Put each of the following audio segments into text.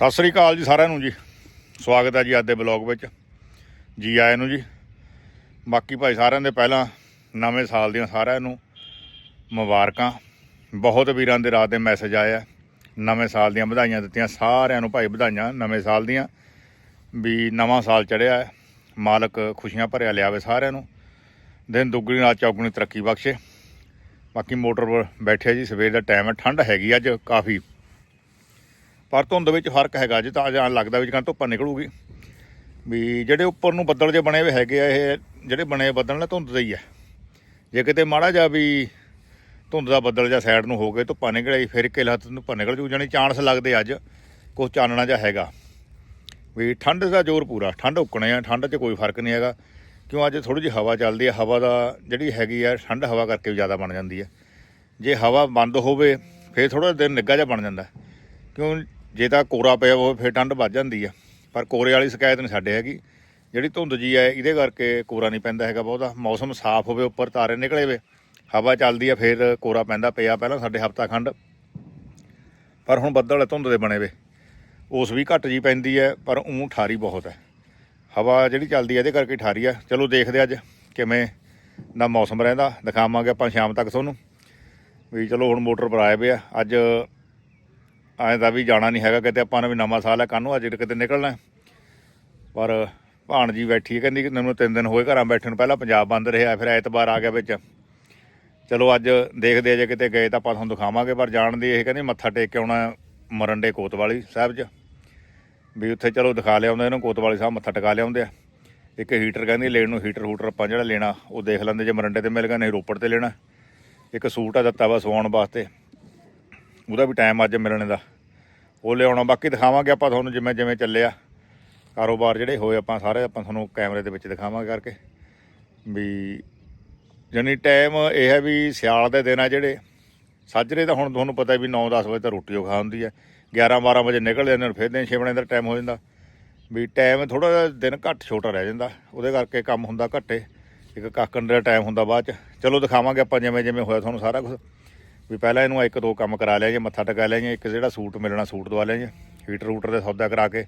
ਸਤਿ ਸ੍ਰੀ ਅਕਾਲ ਜੀ ਸਾਰਿਆਂ ਨੂੰ ਜੀ। ਸਵਾਗਤ ਹੈ ਜੀ ਅੱਜ ਦੇ ਬਲੌਗ ਵਿੱਚ। ਜੀ ਆਇਆਂ ਨੂੰ ਜੀ। ਬਾਕੀ ਭਾਈ ਸਾਰਿਆਂ ਦੇ ਪਹਿਲਾਂ ਨਵੇਂ ਸਾਲ ਦੀਆਂ ਸਾਰਿਆਂ ਨੂੰ ਮੁਬਾਰਕਾਂ। ਬਹੁਤ ਵੀਰਾਂ ਦੇ ਰਾਤ ਦੇ ਮੈਸੇਜ ਆਏ ਆ। ਨਵੇਂ ਸਾਲ ਦੀਆਂ ਵਧਾਈਆਂ ਦਿੱਤੀਆਂ। ਸਾਰਿਆਂ ਨੂੰ ਭਾਈ ਵਧਾਈਆਂ ਨਵੇਂ ਸਾਲ ਦੀਆਂ। ਵੀ ਨਵਾਂ ਸਾਲ ਚੜਿਆ ਹੈ। ਮਾਲਕ ਖੁਸ਼ੀਆਂ ਭਰਿਆ ਲਿਆਵੇ ਸਾਰਿਆਂ ਨੂੰ। ਦਿਨ ਦੁੱਗਣੀ ਰਾਤ ਚੌਗਣੀ ਤਰੱਕੀ ਬਖਸ਼ੇ। ਬਾਕੀ ਮੋਟਰ ਪਰ ਬੈਠੇ ਜੀ। ਸਵੇਰ ਦਾ ਟਾਈਮ ਹੈ। ਠੰਡ ਹੈਗੀ ਅੱਜ ਕਾਫੀ। ਪਰ ਧੁੰਦ ਵਿੱਚ ਫ਼ਰਕ ਹੈਗਾ ਅੱਜ ਤਾਂ ਜਾਣ ਲੱਗਦਾ ਵੀ ਜਿਕਾਂ ਧੁੱਪਾਂ ਨਿਕਲੂਗੀ। ਵੀ ਜਿਹੜੇ ਉੱਪਰ ਨੂੰ ਬੱਦਲ ਜੇ ਬਣੇ ਹੋਏ ਹੈਗੇ ਆ, ਇਹ ਜਿਹੜੇ ਬਣੇ ਬੱਦਲ ਨੇ, ਧੁੰਦ ਦੇ ਹੀ ਆ। ਜੇ ਕਿਤੇ ਮਾੜਾ ਜਾ ਵੀ ਧੁੰਦ ਦਾ ਬੱਦਲ ਜਾਂ ਸਾਈਡ ਨੂੰ ਹੋ ਗਏ, ਧੁੱਪਾਂ ਨਿਕਲ ਆਈ ਫਿਰ ਇੱਕੇ ਲੱਤ ਧੁੱਪਾਂ ਨਿਕਲ ਜੂ, ਜਾਣੀ ਚਾਂਸ ਲੱਗਦੇ ਅੱਜ, ਕੁਛ ਚਾਨਣਾ ਜਿਹਾ ਹੈਗਾ। ਵੀ ਠੰਡ ਦਾ ਜ਼ੋਰ ਪੂਰਾ, ਠੰਡ ਉੱਕਣੇ ਆ, ਠੰਡ 'ਚ ਕੋਈ ਫ਼ਰਕ ਨਹੀਂ ਹੈਗਾ। ਕਿਉਂ ਅੱਜ ਥੋੜੀ ਜਿਹੀ ਹਵਾ ਚੱਲਦੀ ਹੈ ਹਵਾ ਦਾ ਜਿਹੜੀ ਹੈਗੀ ਆ, ਠੰਡ ਹਵਾ ਕਰਕੇ ਵੀ ਜ਼ਿਆਦਾ ਬਣ ਜਾਂਦੀ ਹੈ ਜੇ ਹਵਾ ਬੰਦ ਹੋਵੇ, ਫਿਰ ਥੋੜਾ ਦਿਨ ਨਿੱਘਾ ਜਿਹਾ ਬਣ ਜਾਂਦਾ। ਕਿਉਂ ਜੇ ਤਾਂ ਕੋਰਾ ਪਿਆ ਹੋਵੇ, ਫਿਰ ਠੰਡ ਵੱਧ ਜਾਂਦੀ ਆ। ਪਰ ਕੋਰੇ ਵਾਲੀ ਸ਼ਿਕਾਇਤ ਨਹੀਂ ਸਾਡੇ ਹੈਗੀ। ਜਿਹੜੀ ਧੁੰਦ ਜੀ ਹੈ ਇਹਦੇ ਕਰਕੇ ਕੋਰਾ ਨਹੀਂ ਪੈਂਦਾ ਹੈਗਾ ਬਹੁਤਾ। ਮੌਸਮ ਸਾਫ਼ ਹੋਵੇ, ਉੱਪਰ ਤਾਰੇ ਨਿਕਲੇ ਵੇ ਹਵਾ ਚੱਲਦੀ ਆ, ਫਿਰ ਕੋਰਾ ਪੈਂਦਾ ਪਿਆ ਪਹਿਲਾਂ ਸਾਡੇ ਹਫਤਾ ਖੰਡ। ਪਰ ਹੁਣ ਬੱਦਲ ਧੁੰਦ ਦੇ ਬਣੇ ਵੇ। ਉਸ ਵੀ ਘੱਟ ਜੀ ਪੈਂਦੀ ਹੈ ਪਰ ਉਂ ਠਾਰੀ ਬਹੁਤ ਹੈ ਹਵਾ ਜਿਹੜੀ ਚੱਲਦੀ ਹੈ ਇਹਦੇ ਕਰਕੇ ਠਾਰੀ ਆ। ਚਲੋ ਦੇਖਦੇ ਅੱਜ ਕਿਵੇਂ ਦਾ ਮੌਸਮ ਰਹਿੰਦਾ। ਦਿਖਾਵਾਂਗੇ ਆਪਾਂ ਸ਼ਾਮ ਤੱਕ ਤੁਹਾਨੂੰ। ਵੀ ਚਲੋ ਹੁਣ ਮੋਟਰ ਪਰ ਆਏ ਵੇ ਅੱਜ ਐਂ ਦਾ ਵੀ ਜਾਣਾ ਨਹੀਂ ਹੈਗਾ ਕਿਤੇ, ਆਪਾਂ ਨੂੰ ਵੀ ਨਵਾਂ ਸਾਲ ਹੈ ਕਾਹਨੂੰ ਅੱਜ ਕਿਤੇ ਨਿਕਲਣਾ ਪਰ ਭਾਣ ਜੀ ਬੈਠੀ ਹੈ, ਕਹਿੰਦੀ ਮੈਨੂੰ ਤਿੰਨ ਦਿਨ ਹੋਏ ਘਰਾਂ ਬੈਠਣ ਨੂੰ, ਪਹਿਲਾਂ ਪੰਜਾਬ ਬੰਦ ਰਿਹਾ, ਫਿਰ ਐਤਵਾਰ ਆ ਗਿਆ ਵਿੱਚ। ਚਲੋ ਅੱਜ ਦੇਖਦੇ ਆ, ਜੇ ਕਿਤੇ ਗਏ ਤਾਂ ਆਪਾਂ ਤੁਹਾਨੂੰ ਦਿਖਾਵਾਂਗੇ, ਪਰ ਜਾਣ ਦੀ ਇਹ ਕਹਿੰਦੀ ਮੱਥਾ ਟੇਕ ਕੇ ਆਉਣਾ ਮਰੰਡੇ ਕੋਤਵਾਲੀ ਸਾਹਿਬ 'ਚ। ਵੀ ਉੱਥੇ ਚਲੋ ਦਿਖਾ ਲਿਆਉਂਦੇ ਇਹਨੂੰ, ਕੋਤਵਾਲੀ ਸਾਹਿਬ ਮੱਥਾ ਟਿਕਾ ਲਿਆਉਂਦੇ ਆ। ਇੱਕ ਹੀਟਰ ਕਹਿੰਦੀ, ਲੈਣ ਨੂੰ ਹੀਟਰ ਹੂਟਰ ਆਪਾਂ ਜਿਹੜਾ ਲੈਣਾ, ਉਹ ਦੇਖ ਲੈਂਦੇ ਜੇ ਮਰੰਡੇ ਤੇ ਮਿਲ ਗਿਆ, ਨਹੀਂ ਰੋਪੜ ਤੇ ਲੈਣਾ। ਇੱਕ ਸੂਟ ਆ ਦਿੱਤਾ ਵਾ ਸਵਾਉਣ ਵਾਸਤੇ। ਉਹਦਾ ਵੀ ਟਾਈਮ ਅੱਜ ਮਿਲਣ ਦਾ। ਉਹ ਲਿਆਉਣਾ, ਬਾਕੀ ਦਿਖਾਵਾਂਗੇ ਆਪਾਂ ਤੁਹਾਨੂੰ ਜਿਵੇਂ ਜਿਵੇਂ ਚੱਲਿਆ। ਕਾਰੋਬਾਰ ਜਿਹੜੇ ਹੋਏ ਆਪਾਂ ਸਾਰੇ, ਆਪਾਂ ਤੁਹਾਨੂੰ ਕੈਮਰੇ ਦੇ ਵਿੱਚ ਦਿਖਾਵਾਂਗੇ ਕਰਕੇ। ਵੀ ਜਾਣੀ ਟਾਈਮ ਇਹ ਹੈ ਵੀ ਸਿਆਲ ਦੇ ਦਿਨ ਆ ਜਿਹੜੇ। ਸਾਜਰੇ ਤਾਂ ਹੁਣ ਤੁਹਾਨੂੰ ਪਤਾ ਵੀ 9-10 ਵਜੇ ਤਾਂ ਰੋਟੀ ਉਹ ਖਾ ਹੁੰਦੀ ਹੈ 11-12 ਵਜੇ ਨਿਕਲ ਜਾਂਦੇ ਨੇ, ਫਿਰ ਦਿਨ ਛੇਵਣੇ ਦਾ ਟਾਈਮ ਹੋ ਜਾਂਦਾ। ਵੀ ਟਾਈਮ ਥੋੜਾ ਜਿਹਾ ਦਿਨ ਘੱਟ ਛੋਟਾ ਰਹਿ ਜਾਂਦਾ। ਉਹਦੇ ਕਰਕੇ ਕੰਮ ਹੁੰਦਾ ਘੱਟੇ। ਇੱਕ ਕਾਕਣ ਦਾ ਟਾਈਮ ਹੁੰਦਾ ਬਾਅਦ ਚ। ਚਲੋ ਦਿਖਾਵਾਂਗੇ ਆਪਾਂ ਜਿਵੇਂ ਜਿਵੇਂ ਹੋਇਆ ਤੁਹਾਨੂੰ ਸਾਰਾ ਕੁਝ ਵੀ ਪਹਿਲਾਂ ਇਹਨੂੰ ਇੱਕ ਦੋ ਕੰਮ ਕਰਾ ਲਿਆ ਜੇ, ਮੱਥਾ ਟਿਕਾ ਲਿਆ ਜੇ, ਇੱਕ ਜਿਹੜਾ ਸੂਟ ਮਿਲਣਾ ਸੂਟ ਦਵਾ ਲਿਆ ਜੇ ਹੀਟਰ ਹੂਟਰ ਦੇ ਸੌਦਾ ਕਰਾ ਕੇ,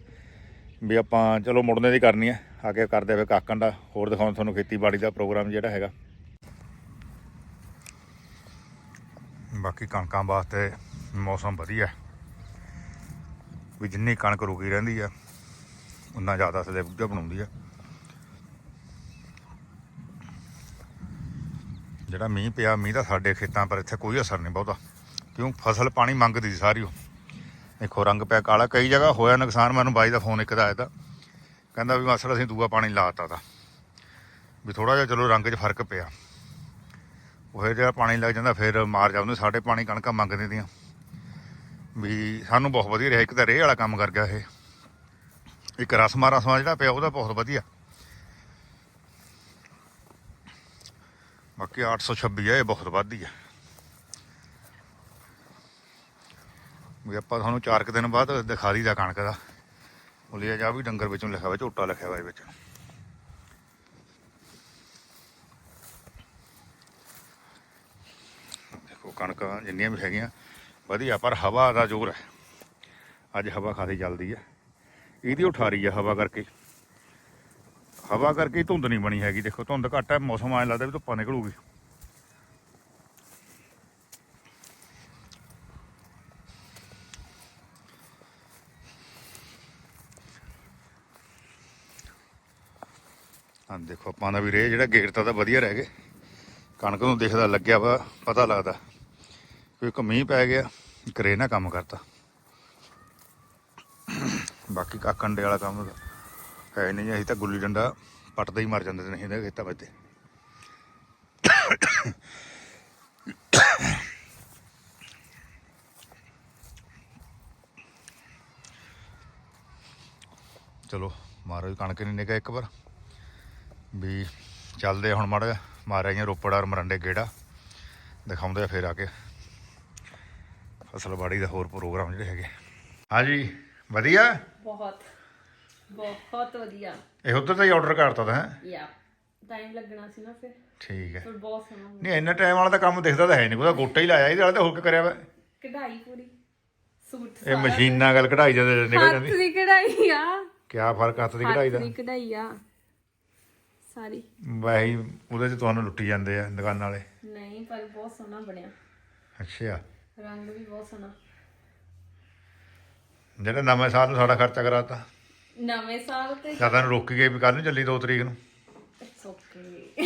ਵੀ ਆਪਾਂ ਚਲੋ ਮੁੜਨੇ ਦੀ ਕਰਨੀ ਹੈ ਆ ਕੇ ਕਰਦੇ ਫਿਰ ਕਾਕਣ ਦਾ, ਹੋਰ ਦਿਖਾਉਣ ਤੁਹਾਨੂੰ ਖੇਤੀਬਾੜੀ ਦਾ ਪ੍ਰੋਗਰਾਮ ਜਿਹੜਾ ਹੈਗਾ। ਬਾਕੀ ਕਣਕਾਂ ਵਾਸਤੇ ਮੌਸਮ ਵਧੀਆ। ਵੀ ਜਿੰਨੀ ਕਣਕ ਰੁਕੀ ਰਹਿੰਦੀ ਆ, ਉਨਾ ਜ਼ਿਆਦਾ ਸਲੇ ਬੁੱਝਾ ਬਣਾਉਂਦੀ ਆ। ਜਿਹੜਾ ਮੀਂਹ ਪਿਆ, ਮੀਂਹ ਦਾ ਸਾਡੇ ਖੇਤਾਂ ਪਰ ਇੱਥੇ ਕੋਈ ਅਸਰ ਨਹੀਂ ਬਹੁਤਾ। ਕਿਉਂ? ਫਸਲ ਪਾਣੀ ਮੰਗਦੀ ਸੀ ਸਾਰੀ ਉਹ। ਦੇਖੋ, ਰੰਗ ਪਿਆ ਕਾਲਾ, ਕਈ ਜਗ੍ਹਾ ਹੋਇਆ ਨੁਕਸਾਨ, ਮੈਨੂੰ ਬਾਈ ਦਾ ਫੋਨ ਇੱਕ ਦਾ ਆਇਆ ਤਾ। ਕਹਿੰਦਾ ਵੀ ਮਸਲਾ ਅਸੀਂ ਦੂਆ ਪਾਣੀ ਲਾਤਾ ਤਾ। ਵੀ ਥੋੜਾ ਜਿਹਾ ਚਲੋ ਰੰਗ 'ਚ ਫ਼ਰਕ ਪਿਆ। ਉਹ ਜਿਹੜਾ ਪਾਣੀ ਲੱਗ ਜਾਂਦਾ, ਫਿਰ ਮਾਰ ਜਾਂਦੇ ਸਾਡੇ ਪਾਣੀ ਕਣਕਾਂ ਮੰਗਦੇ ਦੀਆਂ। ਵੀ ਸਾਨੂੰ ਬਹੁਤ ਵਧੀਆ ਰਿਹਾ। ਇੱਕ ਤਾਂ ਰੇਹ ਵਾਲਾ ਕੰਮ ਕਰ ਗਿਆ ਇਹ। ਇੱਕ ਰਸਮਾ ਰਸਮਾ ਜਿਹੜਾ ਪਿਆ, ਉਹਦਾ ਬਹੁਤ ਵਧੀਆ। ਬਾਕੀ 826 ਹੈ ਇਹ ਬਹੁਤ ਵੱਧਦੀ ਹੈ ਵੀ ਆਪਾਂ ਤੁਹਾਨੂੰ ਚਾਰ ਕੁ ਦਿਨ ਬਾਅਦ ਦਿਖਾ ਦਈਦਾ ਕਣਕ ਦਾ। ਉਹ ਲਿਆ ਜਾ ਵੀ ਡੰਗਰ ਵਿੱਚੋਂ ਲਿਖਿਆ ਹੋਇਆ ਝੋਟਾ ਲਿਖਿਆ ਹੋਇਆ ਇਹ ਵਿੱਚ। ਦੇਖੋ, ਕਣਕਾਂ ਜਿੰਨੀਆਂ ਵੀ ਹੈਗੀਆਂ, ਵਧੀਆ, ਪਰ ਹਵਾ ਦਾ ਜ਼ੋਰ ਹੈ। ਅੱਜ ਹਵਾ ਖਾਸੀ ਚੱਲਦੀ ਹੈ ਇਹਦੀ ਉਠਾਰੀ ਹੈ ਹਵਾ ਕਰਕੇ। ਹਵਾ ਕਰਕੇ ਹੀ ਧੁੰਦ ਨਹੀਂ ਬਣੀ ਹੈਗੀ। ਦੇਖੋ, ਧੁੰਦ ਘੱਟ ਹੈ, ਮੌਸਮ ਐਂ ਲੱਗਦਾ ਵੀ ਧੁੱਪਾਂ ਨਿਕਲੂਗੀ। ਹਾਂ, ਦੇਖੋ, ਆਪਾਂ ਦਾ ਵੀ ਰੇ ਜਿਹੜਾ ਗੇਟ ਤਾਂ ਵਧੀਆ ਰਹਿ ਗਏ। ਕਣਕ ਨੂੰ ਦਿਖਦਾ ਲੱਗਿਆ ਵਾ, ਪਤਾ ਲੱਗਦਾ। ਕਿ ਇੱਕ ਮੀਂਹ ਪੈ ਗਿਆ ਕਰੇ ਨਾ ਕੰਮ ਕਰਤਾ। ਬਾਕੀ ਕਾਕੰਡੇ ਵਾਲਾ ਕੰਮ ਤਾਂ ਹੈ ਨਹੀਂ, ਅਸੀਂ ਤਾਂ ਗੁੱਲੀ ਡੰਡਾ ਪੱਟਦੇ ਹੀ ਮਰ ਜਾਂਦੇ ਨਹੀਂ ਇਹਦੇ ਖੇਤਾਂ ਵਿੱਚ। ਚਲੋ ਮਾਰੋ ਜੀ ਕਣਕ ਨਹੀਂ ਨਿਕਾ ਇੱਕ ਵਾਰ। ਵੀ ਚੱਲਦੇ ਆ ਹੁਣ ਮਾੜਾ ਜਿਹਾ, ਮਾਰਿਆ ਜਾਂ ਰੋਪੜ ਔਰ ਮਰੰਡੇ ਗੇੜਾ। ਦਿਖਾਉਂਦੇ ਆ ਫਿਰ ਆ ਕੇ। ਫਸਲ ਬਾੜੀ ਦਾ ਹੋਰ ਪ੍ਰੋਗਰਾਮ ਜਿਹੜੇ ਹੈਗੇ। ਹਾਂਜੀ, ਵਧੀਆ? ਬਹੁਤ। ਬਹੁਤ ਵਧੀਆ। ਇਹ ਉਧਰ ਤਾਂ ਹੀ ਆਰਡਰ ਕਰਤਾ ਤਾਂ ਹੈ। ਯਾ ਟਾਈਮ ਲੱਗਣਾ ਸੀ ਨਾ ਫਿਰ। ਠੀਕ ਹੈ। ਪਰ ਬਹੁਤ ਸੋਹਣਾ ਹੋਇਆ। ਨਹੀਂ ਇੰਨਾ ਟਾਈਮ ਵਾਲਾ ਤਾਂ ਕੰਮ ਦਿਖਦਾ ਤਾਂ ਹੈ ਨਹੀਂ। ਉਹਦਾ ਗੋਟਾ ਹੀ ਲਾਇਆ ਇਹਦੇ ਵਾਲਾ ਤਾਂ ਹੋਰ ਕੀ ਕਰਿਆ ਵਾ? ਕਢਾਈ ਪੂਰੀ। ਸੂਟ ਇਹ ਮਸ਼ੀਨ ਨਾਲ ਗੱਲ ਕਢਾਈ ਜਦੋਂ ਨਿਕਲ ਹੱਥ ਜਾਂਦੀ। ਦੀ ਕਢਾਈ ਆ। ਕਿਆ ਫ਼ਰਕ ਹੱਥ ਦੀ ਕਢਾਈ ਦਾ? ਹੱਥ ਦੀ ਕਢਾਈ ਆ। ਸਾਰੀ। ਵੈਸੇ ਹੀ ਉਹਦੇ ਚ ਤੁਹਾਨੂੰ ਲੁੱਟੀ ਜਾਂਦੇ ਆ ਦੁਕਾਨਾਂ ਵਾਲੇ। ਨਹੀਂ ਪਰ ਬਹੁਤ ਸੋਹਣਾ ਬਣਿਆ। ਅੱਛਾ। ਰੰਗ ਵੀ ਬਹੁਤ ਸੋਹਣਾ। ਜਿਹੜੇ ਨਵੇਂ ਸਾਲ ਨੂੰ ਸਾਡਾ ਖਰਚਾ ਕਰਾਤਾ। ਨਵੇਂ ਸਾਲ ਤੇ ਜਾਂ ਤਾਂ ਰੋਕ ਗਏ ਵੀ ਕੱਲ ਨੂੰ ਚੱਲੀ 2 ਤਰੀਕ ਨੂੰ। ਓਕੇ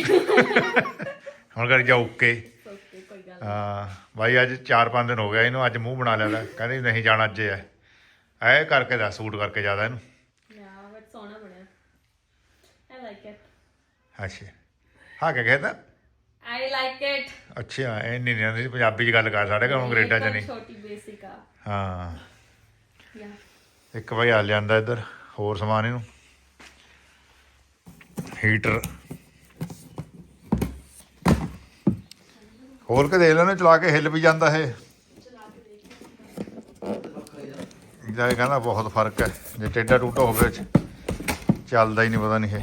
ਹੁਣ ਕਰ ਜਾ ਓਕੇ ਓਕੇ ਕੋਈ ਗੱਲ ਹਾਂ ਬਾਈ ਅੱਜ 4-5 ਦਿਨ ਹੋ ਗਿਆ ਇਹਨੂੰ ਅੱਜ ਮੂੰਹ ਬਣਾ ਲਿਆ ਲੈ। ਕਹਿੰਦੀ ਨਹੀਂ ਜਾਣਾ ਅੱਜ ਹੈ ਐ ਕਰਕੇ ਦਾ ਸੂਟ ਕਰਕੇ ਜ਼ਿਆਦਾ ਇਹਨੂੰ। ਯਾ ਬਟ ਸੋਹਣਾ ਬਣਿਆ। ਆਈ ਲਾਈਕ ਇਟ ਅੱਛਾ। ਹਾਂ ਕਿਆ ਕਹਿੰਦਾ ਆਈ ਲਾਈਕ ਇਟ ਅੱਛਾ ਇਹ ਨਹੀਂ ਨਹੀਂ ਪੰਜਾਬੀ ਚ ਗੱਲ ਕਰ ਸਾਡੇ ਕੋਲ ਅੰਗਰੇਜ਼ਾਂ ਚ ਨਹੀਂ। ਛੋਟੀ ਬੇਸਿਕ ਆ। ਹਾਂ। ਯਾ। ਇੱਕ ਭਾਈ ਆ ਲਿਆਂਦਾ ਇੱਧਰ। ਹੋਰ ਸਮਾਨ ਇਹਨੂੰ। ਹੀਟਰ ਹੋਰ ਕੇ ਦੇਖ ਲੈਣਾ ਚਲਾ ਕੇ ਹਿੱਲ ਵੀ ਜਾਂਦਾ ਇਹ। ਇਹਦਾ ਇਹ ਕਹਿੰਦਾ ਬਹੁਤ ਫ਼ਰਕ ਹੈ, ਜੇ ਟੇਡਾ ਟੂਟਾ ਹੋਵੇ ਚ। ਚੱਲਦਾ ਹੀ ਨਹੀਂ, ਪਤਾ ਨਹੀਂ ਇਹ।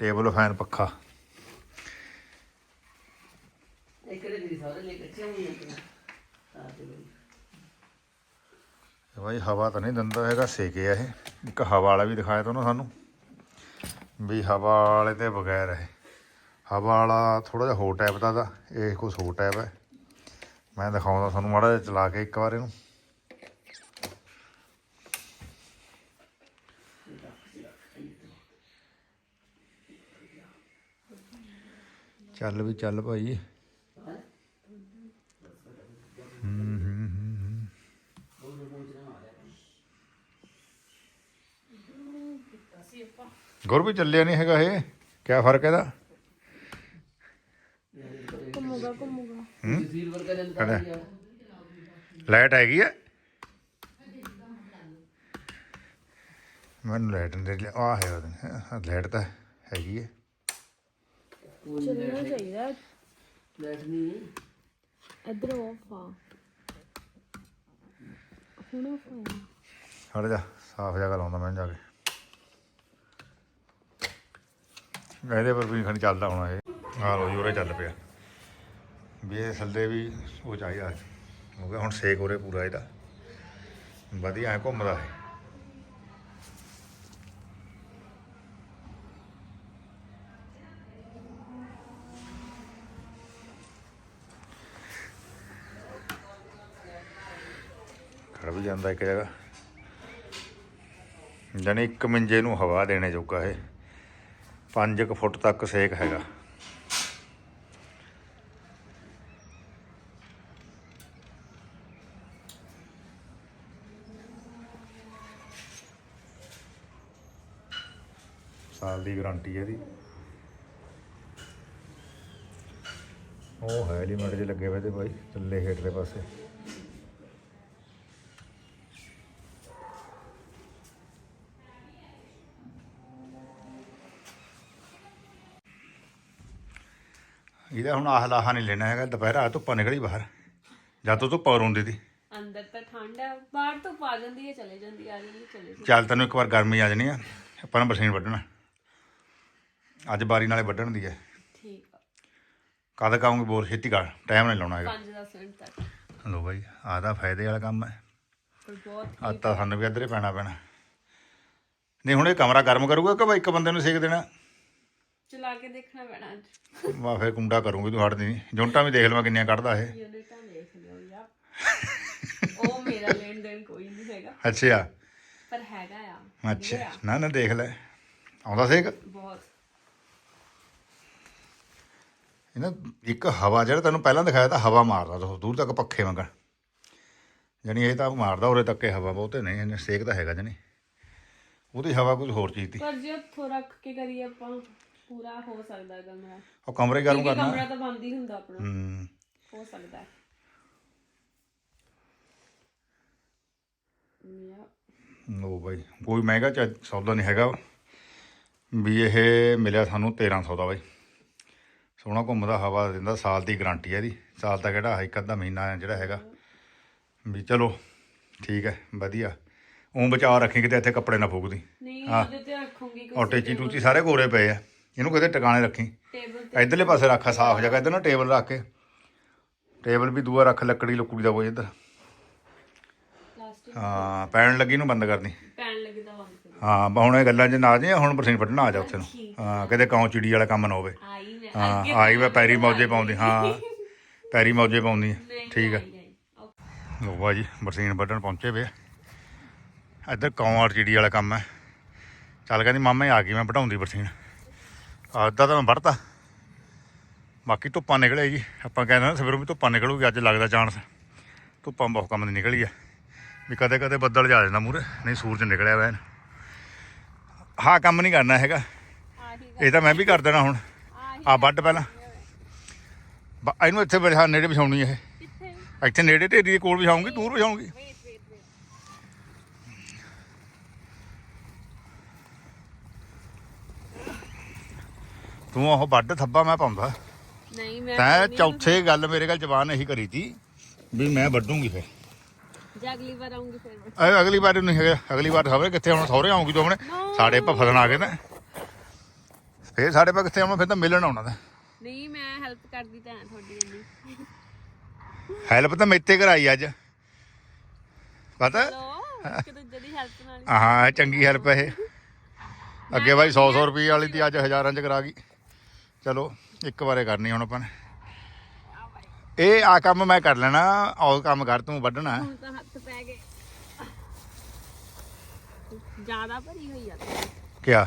ਟੇਬਲ ਫੈਨ ਪੱਖਾ ਇੱਕ ਦੇ ਮੇਰੀ ਸਾਰੇ ਲੈ ਕੇ ਚਾਹੂੰ ਨਾ ਆ ਤੇ ਬਈ ਇਹ ਹਵਾ ਤਾਂ ਨਹੀਂ ਦਿੰਦਾ ਹੈਗਾ, ਸੇਕੇ ਆ ਇਹ। ਇੱਕ ਹਵਾ ਵਾਲਾ ਵੀ ਦਿਖਾਇਆ ਤਾ ਨਾ ਸਾਨੂੰ। ਵੀ ਹਵਾ ਵਾਲੇ ਤੇ ਬਗੈਰ ਹੈ ਹਵਾ ਵਾਲਾ ਥੋੜਾ ਜਿਹਾ ਹੋਰ ਟਾਈਪ ਦਾ ਦਾ ਇਹ ਕੁਛ ਹੋਰ ਟਾਈਪ ਹੈ। ਮੈਂ ਦਿਖਾਉਂਦਾ ਤੁਹਾਨੂੰ ਮਾੜਾ ਜਿਹਾ, ਚਲਾ ਕੇ ਇੱਕ ਵਾਰ ਇਹਨੂੰ। ਚੱਲ ਵੀ ਚੱਲ ਭਾਈ। ਗੁਰ ਵੀ ਚੱਲਿਆ ਨਹੀਂ ਹੈਗਾ ਇਹ। ਕਿਆ ਫ਼ਰਕ ਇਹਦਾ? ਘੁੰਮੂਗਾ ਵਰਗਾ ਦਿਆ ਲਾਈਟ ਹੈਗੀ ਆ? ਮੈਨੂੰ ਲਾਈਟ ਨਹੀਂ ਦੇ ਆ ਹੈ ਉਹਦੇ। ਲਾਈਟ ਤਾਂ ਹੈਗੀ ਹੈ ਚੱਲਣਾ ਚਾਹੀਦਾ। ਲੈਟ ਨਹੀਂ ਇਧਰ ਆਫ ਆ ਹੁਣ ਆਫ ਆ ਹਟ ਜਾ ਸਾਫ਼ ਜਗ੍ਹਾ ਲਾਉਂਦਾ ਮੈਂ ਜਾ ਕੇ। ਇਹਦੇ ਪਰ ਵੀ ਖਣ ਚੱਲਦਾ ਹੋਣਾ ਇਹ। ਆ ਲੋ ਜੀ, ਉਰੇ ਚੱਲ ਪਿਆ। ਵੀ ਇਹ ਥੱਲੇ ਵੀ ਉਹ ਚਾਹੀਦਾ ਹੋ। ਗਿਆ, ਹੁਣ ਸੇਕ ਉਰੇ ਪੂਰਾ ਇਹਦਾ। ਵਧੀਆ ਐ ਘੁੰਮਦਾ ਹੈ। ਖੜ ਵੀ ਜਾਂਦਾ ਇੱਕ ਜਗ੍ਹਾ। ਜਾਣੀ ਇੱਕ ਮਿੰਜੇ ਨੂੰ ਹਵਾ ਦੇਣੇ ਜੋਗਾ ਇਹ। 5 ਫੁੱਟ ਤੱਕ ਸੇਕ ਹੈਗਾ। ਸਾਲ ਦੀ ਗਾਰੰਟੀ ਹੈ ਇਹਦੀ। ਉਹ ਹੈ ਐਲੀਮੈਂਟ ਜੇ ਲੱਗੇ ਹੋਏ ਤੇ ਬਾਈ, ਥੱਲੇ ਹੇਠਲੇ ਪਾਸੇ। ਇਹਦਾ ਹੁਣ ਆਹ ਲਾਹਾ ਨਹੀਂ ਲੈਣਾ ਹੈਗਾ ਦੁਪਹਿਰਾ ਧੁੱਪਾਂ ਨਿਕਲੀ ਬਾਹਰ। ਜਦ ਤੋਂ ਧੁੱਪ ਰੋਂਦੀ ਦੀ ਅੰਦਰ ਤਾਂ ਠੰਡ ਆ ਬਾਹਰ ਤੋਂ ਪਾ ਜਾਂਦੀ ਹੈ ਚਲੇ ਜਾਂਦੀ ਆ ਜਾਂਦੀ ਚਲੇ ਜਾਂਦੀ। ਚੱਲ ਤੈਨੂੰ ਇੱਕ ਵਾਰ ਗਰਮੀ ਆ ਜਾਣੀ ਆ ਆਪਾਂ ਨੂੰ ਬਰਸੀਨ ਵੱਢਣਾ। ਅੱਜ ਬਾਰੀ ਨਾਲੇ ਵੱਢਣ ਦੀ ਹੈ। ਠੀਕ ਆ। ਕਦ ਕਾਉਂਗੇ ਬੋਲ ਛੇਤੀ ਕਰ ਟਾਈਮ ਨਹੀਂ ਲਾਉਣਾ ਹੈਗਾ। 5-10 ਮਿੰਟ ਤੱਕ। ਲੋ ਬਾਈ ਆਹ ਤਾਂ ਫਾਇਦੇ ਵਾਲਾ ਕੰਮ ਹੈ। ਪਰ ਬਹੁਤ ਤਾਂ ਸਾਨੂੰ ਵੀ ਇੱਧਰੇ ਪੈਣਾ ਪੈਣਾ। ਨਹੀਂ ਹੁਣ ਇਹ ਕਮਰਾ ਗਰਮ ਕਰੂਗਾ ਕਿ ਬਈ ਇੱਕ ਬੰਦੇ ਨੂੰ ਸੇਕ ਦੇਣਾ? ਚਲਾ ਕੇ ਦੇਖਣਾ ਪੈਣਾ ਅੱਜ। ਫਿਰ ਕੁੰਡਾ ਕਰੂੰਗੀ ਤੂੰ ਹਟਦੀ ਨਹੀਂ। ਜੁੰਟਾਂ ਵੀ ਦੇਖ ਲਵਾਂ ਕਿੰਨੀਆਂ ਕੱਢਦਾ ਇਹ। ਯੂਨਿਟਾਂ ਦੇਖ ਲਿਓ ਯਾਰ। ਉਹ ਮੇਰਾ ਲੈਣ ਦੇਣ ਕੋਈ ਨਹੀਂ ਹੈਗਾ। ਅੱਛਾ। ਪਰ ਹੈਗਾ ਆ। ਅੱਛਾ। ਨਾ ਨਾ ਦੇਖ ਲੈ। ਆਉਂਦਾ ਸੇਕ? ਬਹੁਤ। ਇਹ ਨਾ ਇੱਕ ਹਵਾ ਜਿਹੜਾ ਤੈਨੂੰ ਪਹਿਲਾਂ ਦਿਖਾਇਆ ਤਾਂ ਹਵਾ ਮਾਰਦਾ ਤਾਂ ਦੂਰ ਤੱਕ ਪੱਖੇ ਵਾਂਗਣ। ਜਾਣੀ ਇਹ ਤਾਂ ਮਾਰਦਾ ਉਰੇ ਤੱਕ ਇਹ ਹਵਾ ਬਹੁਤੇ ਨਹੀਂ ਇਹਨੇ ਸੇਕ ਤਾਂ ਹੈਗਾ ਜਾਣੀ। ਉਹਦੀ ਹਵਾ ਕੁਝ ਹੋਰ ਚੀਜ਼ ਦੀ ਪਰ ਜੇ ਉੱਥੋਂ ਰੱਖ ਕੇ ਕਰੀਏ ਆਪਾਂ। ਪੂਰਾ ਹੋ ਸਕਦਾ ਕਮਰਾ ਉਹ ਕਮਰੇ ਗਰਮ ਕਿਉਂਕਿ ਕਰਨਾ। ਕਮਰਾ ਤਾਂ ਬੰਦ ਹੀ ਹੁੰਦਾ ਆਪਣਾ। ਹੂੰ। ਹੋ ਸਕਦਾ ਹੈ। ਯਾ ਲੋ ਬਾਈ ਕੋਈ ਮਹਿੰਗਾ ਚਾ ਸੌਦਾ ਨਹੀਂ ਹੈਗਾ। ਵੀ ਇਹ ਮਿਲਿਆ ਸਾਨੂੰ 1300 ਦਾ ਬਾਈ। ਸੋਹਣਾ ਘੁੰਮਦਾ ਹਵਾ ਦਿੰਦਾ ਸਾਲ ਦੀ ਗਾਰੰਟੀ ਹੈ ਇਹਦੀ। ਸਾਲ ਦਾ ਕਿਹੜਾ ਇੱਕ ਅੱਧਾ ਮਹੀਨਾ ਜਿਹੜਾ ਹੈਗਾ। ਵੀ ਚਲੋ ਠੀਕ ਹੈ ਵਧੀਆ। ਉਹ ਬਚਾ ਰੱਖੀ ਕਿਤੇ ਇੱਥੇ ਕੱਪੜੇ ਨਾ ਫੂਕਦੀ। ਨਹੀਂ। ਉਹਦੇ ਤੇ ਰੱਖੂੰਗੀ ਔਰ ਟੇਚੀ ਟੂਚੀ ਸਾਰੇ ਗੋਰੇ ਪਏ ਆ। ਇਹਨੂੰ ਕਿਤੇ ਟਿਕਾਣੇ ਰੱਖੀ। ਟੇਬਲ ਤੇ। ਇਧਰਲੇ ਪਾਸੇ ਰੱਖਾ ਸਾਫ਼ ਜਗ੍ਹਾ ਇਧਰ ਨਾ ਟੇਬਲ ਰੱਖ ਕੇ। ਟੇਬਲ ਵੀ ਦੂਆ ਰੱਖ ਲੱਕੜੀ ਲੁਕੜੀ ਦਾ ਕੋਈ ਇੱਧਰ। ਪਲਾਸਟਿਕ ਹਾਂ ਪੈਣ ਲੱਗੀ ਨੂੰ ਬੰਦ ਕਰਦੀ ਪੈਣ ਲੱਗਦਾ ਬੰਦ ਕਰ। ਹਾਂ ਹੁਣ ਇਹ ਗੱਲਾਂ 'ਚ ਨਾ ਜੇ ਹੁਣ ਬਰਸੀਨ ਵੱਢਣਾ ਆ ਜਾ ਉੱਥੇ ਨੂੰ। ਹਾਂ ਕਿਤੇ ਕੌਂ ਚਿੜੀ ਵਾਲਾ ਕੰਮ ਨਾ ਹੋਵੇ। ਆਈ ਮੈਂ। ਹਾਂ ਆਈ ਮੈਂ ਪੈਰੀ ਮੌਜੇ ਪਾਉਂਦੀ ਹਾਂ। ਪੈਰੀ ਮੌਜੇ ਪਾਉਂਦੀ। ਨਹੀਂ, ਠੀਕ। ਓਕੇ। ਲੋ ਬਾਜੀ ਬਰਸੀਨ ਵੱਢਣ ਪਹੁੰਚੇ ਵੇ ਇੱਧਰ ਕੌਂ ਔਰ ਚਿੜੀ ਵਾਲਾ ਕੰਮ ਹੈ ਚੱਲ ਕਹਿੰਦੀ ਮਾਮਾ ਹੀ ਆ ਗਈ ਮੈਂ ਵਢਾਉਂਦੀ ਬਰਸੀਨ ਅੱਧਾ ਤਾਂ ਮੈਂ ਵੜਤਾ ਬਾਕੀ ਧੁੱਪਾਂ ਨਿਕਲੇ ਜੀ ਆਪਾਂ ਕਹਿੰਦੇ ਨਾ ਸਵੇਰੋਂ ਵੀ ਧੁੱਪਾਂ ਨਿਕਲੂਗੀ ਅੱਜ ਲੱਗਦਾ ਚਾਂਸ। ਧੁੱਪਾਂ ਬਹੁਤ ਕੰਮ ਦੀ ਨਿਕਲੀ ਆ। ਵੀ ਕਦੇ ਕਦੇ ਬੱਦਲ ਜਾ ਜਾਂਦਾ ਮੂਰੇ ਨਹੀਂ ਸੂਰਜ ਨਿਕਲਿਆ ਵੈਨ। ਹਾਂ ਕੰਮ ਨਹੀਂ ਕਰਨਾ ਹੈਗਾ। ਇਹ ਤਾਂ ਮੈਂ ਵੀ ਕਰ ਦੇਣਾ ਹੁਣ। ਆ ਵੱਢ ਪਹਿਲਾਂ। ਇਹਨੂੰ ਇੱਥੇ ਬਿਠਾ ਨੇੜੇ ਵਿਛਾਉਣੀ ਇਹ। ਇੱਥੇ ਨੇੜੇ ਢੇਰੀ ਦੇ ਕੋਲ ਵਿਛਾਉਂਗੀ ਦੂਰ ਵਿਛਾਉਂਗੀ ਤੂੰ ਉਹ ਵੱਢ ਥੱਬਾ ਮੈਂ ਪਾਉਂਦਾ। ਨਹੀਂ ਮੈਂ ਤੈਂ ਚੌਥੇ ਗੱਲ ਮੇਰੇ ਗੱਲ ਜ਼ਬਾਨ ਇਹੀ ਕਰੀ ਤੀ ਵੀ ਮੈਂ ਵੱਢੂਗੀ ਫਿਰ। ਜੇ ਅਗਲੀ ਵਾਰ ਆਉਂਗੀ ਫਿਰ ਅ- ਅਗਲੀ ਵਾਰ ਨਹੀਂ ਹੈਗਾ। ਅਗਲੀ ਵਾਰ ਖਬਰ ਕਿੱਥੇ ਹੁਣ ਸਹੁਰੇ ਆਉਂਗੀ ਤੂੰ ਆਪਣੇ. ਸਾਡੇ ਪਾ ਫਸਣ ਆ ਗਏ ਨਾ। ਫੇਰ ਸਾਡੇ ਪਾ ਕਿੱਥੇ ਆਉਣਾ? ਫਿਰ ਤਾਂ ਮਿਲਣ ਆਉਣਾ ਤਾਂ। ਨਹੀਂ ਮੈਂ ਹੈਲਪ ਕਰਦੀ ਤਾਂ ਤੁਹਾਡੀ ਇੰਨੀ। ਹੈਲਪ ਤਾਂ ਮੇਤੇ ਕਰਾਈ ਅੱਜ। ਪਤਾ? ਦੀ ਨਾਲ ਹੀ- ਚੰਗੀ ਹੈਲਪ ਹੈ ਇਹ। ਅੱਗੇ ਬਾਈ 100 100 ਰੁਪਏ ਵਾਲੀ ਤੀ ਅੱਜ ਹਜ਼ਾਰਾਂ ਚ ਕਰਾ ਗਈ। ਚਲੋ ਇੱਕ ਵਾਰੇ ਕਰਨੀ ਹੁਣ ਆਪਾਂ ਨੇ। ਇਹ ਆ ਕੰਮ ਮੈਂ ਕਰ ਲੈਣਾ ਉਹ ਕੰਮ ਕਰ ਤੂੰ ਵੱਢਣਾ। ਹੁਣ ਤਾਂ ਹੱਥ ਪੈ ਗਏ। ਜ਼ਿਆਦਾ ਭਰੀ ਹੋਈ ਆ। ਤੇ ਕਿਆ?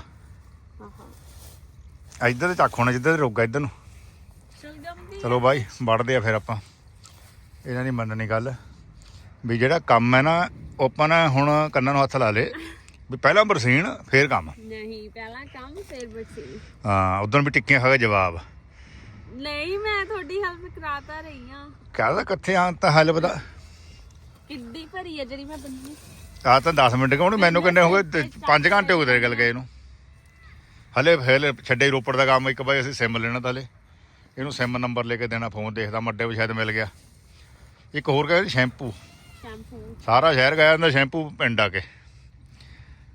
ਹਾਂ ਹਾਂ। ਇੱਧਰ ਤੇ ਚੱਕ ਹੋਣਾ ਜਿੱਧਰ ਤੇ ਰੁਕ ਇੱਧਰ ਨੂੰ। ਚਲ ਜਾਂਦੀ ਚਲੋ ਬਾਈ ਵੱਢਦੇ ਆ ਫਿਰ ਆਪਾਂ। ਇਹਨਾਂ ਦੀ ਮੰਨਣੀ ਗੱਲ। ਵੀ ਜਿਹੜਾ ਕੰਮ ਹੈ ਨਾ ਉਹ ਆਪਾਂ ਨਾ ਹੁਣ ਕੰਨਾਂ ਨੂੰ ਹੱਥ ਲਾ ਲੇ ਵੀ ਪਹਿਲਾਂ ਬਰਸੀਨ ਫੇਰ ਕੰਮ। ਨਹੀਂ ਪਹਿਲਾਂ ਕੰਮ ਫਿਰ ਬਚੀ ਹਾਂ ਉਦੋਂ ਵੀ ਟਿੱਕੀਆਂ ਖਾ ਕੇ ਜਵਾਬ। ਨਹੀਂ ਮੈਂ ਤੁਹਾਡੀ ਹੈਲਪ ਕਰਾਤਾ ਰਹੀ ਆ। ਕਹਦਾ ਕਿੱਥੇ ਆਂ ਤਾਂ ਹੱਲ ਪਤਾ ਕਿੱਡੀ ਭਰੀ ਆ ਜਿਹੜੀ ਮੈਂ ਬੰਨੀ। ਆ ਤਾਂ 10 ਮਿੰਟ ਕਹਉਣ ਮੈਨੂੰ ਕਿੰਨੇ ਹੋ ਗਏ 5 ਘੰਟੇ ਹੋ ਗਏ ਤੇਰੇ ਗੱਲ ਗਏ ਨੂੰ। ਹਲੇ ਫੇਰ ਛੱਡੇ ਰੋਪੜ ਦਾ ਕੰਮ ਇੱਕ ਵਾਰ ਅਸੀਂ ਸਿਮ ਲੈਣਾ ਤਾਂ ਹਲੇ। ਇਹਨੂੰ ਸਿਮ ਨੰਬਰ ਲੈ ਕੇ ਦੇਣਾ ਫੋਨ ਦੇਖਦਾ ਮੱਡੇ ਵੀ ਸ਼ਾਇਦ ਮਿਲ ਗਿਆ। ਇੱਕ ਹੋਰ ਕਹਿੰਦੇ ਸ਼ੈਂਪੂ। ਸ਼ੈਂਪੂ। ਸਾਰਾ ਸ਼ਹਿਰ ਗਿਆ ਜਾਂਦਾ ਸ਼ੈਂਪੂ ਪਿੰਡ ਆ ਕੇ।